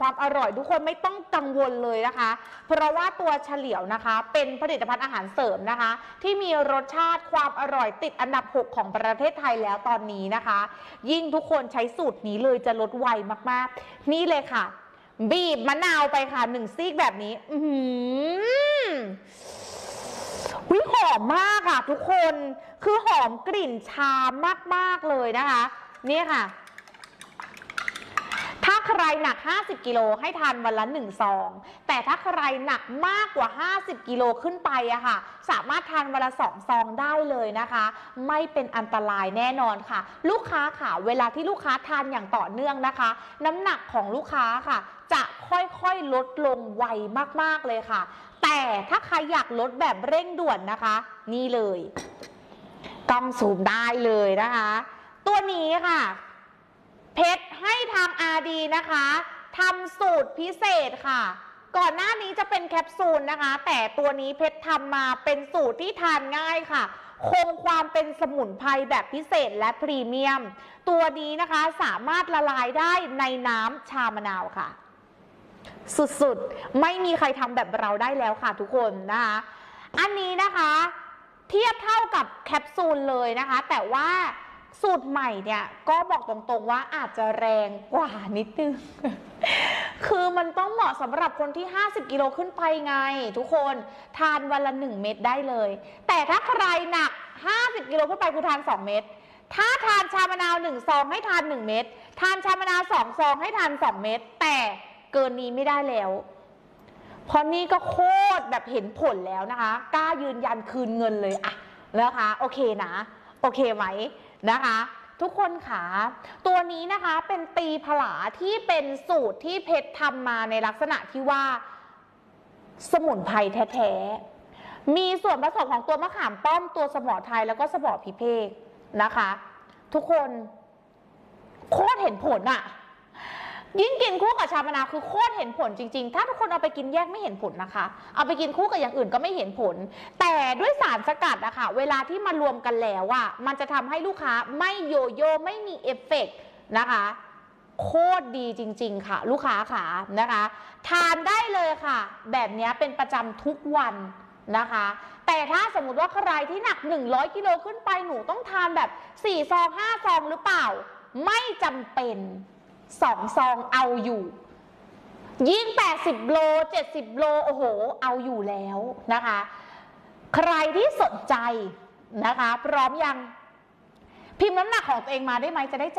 ความอร่อยทุกคนไม่ต้องกังวลเลยนะคะ เพราะว่าตัวเฉลียวนะคะ เป็นผลิตภัณฑ์อาหารเสริมนะคะ ที่มีรสชาติความอร่อยติดอันดับ 6 ของประเทศไทยแล้วตอนนี้นะคะ ยิ่งทุกคนใช้สูตรนี้เลยจะลดไวมากๆ นี่เลยค่ะ บีบมะนาวไปค่ะหนึ่งซีกแบบนี้ อือหือวิหอมมากอะทุกคนคือหอมกลิ่นชามากๆเลยนะคะ นี่ค่ะ หนัก 50 กิโลให้ทานวันละ1ซอง แต่ถ้าใครหนักมากกว่า 50 กิโลขึ้นไปอะค่ะ สามารถทานวันละ2ซองได้เลยนะคะ ไม่เป็นอันตรายแน่นอนค่ะ ลูกค้าค่ะ เวลาที่ลูกค้าทานอย่างต่อเนื่องนะคะ น้ำหนักของลูกค้าค่ะ จะค่อยๆลดลงไวมากๆเลยค่ะ แต่ถ้าใครอยากลดแบบเร่งด่วนนะคะ นี่เลยกล้องซูมได้เลยนะคะ ตัวนี้ค่ะ เพชรให้ทาง RD นะคะทำสูตรพิเศษค่ะ ก่อนหน้านี้จะเป็นแคปซูลนะคะ แต่ตัวนี้เพชรทำมาเป็นสูตรที่ทานง่ายค่ะ คงความเป็นสมุนไพรแบบพิเศษและพรีเมียม ตัวนี้นะคะสามารถละลายได้ในน้ำชามะนาวค่ะ สุดๆ ไม่มีใครทำแบบเราได้แล้วค่ะทุกคนนะคะ อันนี้นะคะ เทียบเท่ากับแคปซูลเลยนะคะ แต่ว่า สูตรใหม่เนี่ยก็บอกตรงๆว่าอาจจะแรงกว่านิดนึง คือมันต้องเหมาะสำหรับคนที่ 50 กิโลขึ้นไปไง ทุกคนทานวันละ 1 เม็ดได้เลย แต่ถ้าใครหนัก 50 กิโลขึ้นไปคือทาน 2 เม็ดถ้าทานชามะนาว1ซองให้ทาน 1 เม็ดทานชามะนาว2ซองให้ทาน 2 เม็ดแต่เกินนี้ไม่ได้แล้วเพราะนี่ก็โคตรแบบเห็นผลแล้วนะคะกล้ายืนยันคืนเงินเลยอะนะคะโอเคนะ โอเคไหม นะคะ ทุกคนค่ะตัวนี้นะคะเป็นตีผลาที่เป็นสูตรที่เพชรทำมาในลักษณะที่ว่า สมุนไพรแท้ๆ มีส่วนผสมของตัวมะขามป้อมตัวสมอไทยแล้วก็สมอพิเภกนะคะ ทุกคนโคตรเห็นผลอะ ยิ่งกินคู่กับชามะนาวคือโคตรเห็นผลจริง ๆ ถ้าทุกคนเอาไปกินแยกไม่เห็นผลนะคะ เอาไปกินคู่กับอย่างอื่นก็ไม่เห็นผล แต่ด้วยสารสกัดอะค่ะ เวลาที่มารวมกันแล้วอะมันจะทำให้ลูกค้าไม่โยโย่ไม่มีเอฟเฟกต์นะคะโคตรดีจริง ๆ ค่ะ ลูกค้าค่ะนะคะ ทานได้เลยค่ะ แบบนี้เป็นประจำทุกวันนะคะ แต่ถ้าสมมติว่าใครที่หนัก 100 กิโลขึ้นไปหนูต้องทานแบบ 4 ซอง 5 ซองหรือเปล่า ไม่จำเป็น สองซองเอาอยู่ยิ่ง 80 โล 70 โล โอ้โห เอาอยู่แล้วนะคะ ใครที่สนใจนะคะ พร้อมยัง พิมพ์น้ำหนักของตัวเองมาได้ไหมจะได้แจก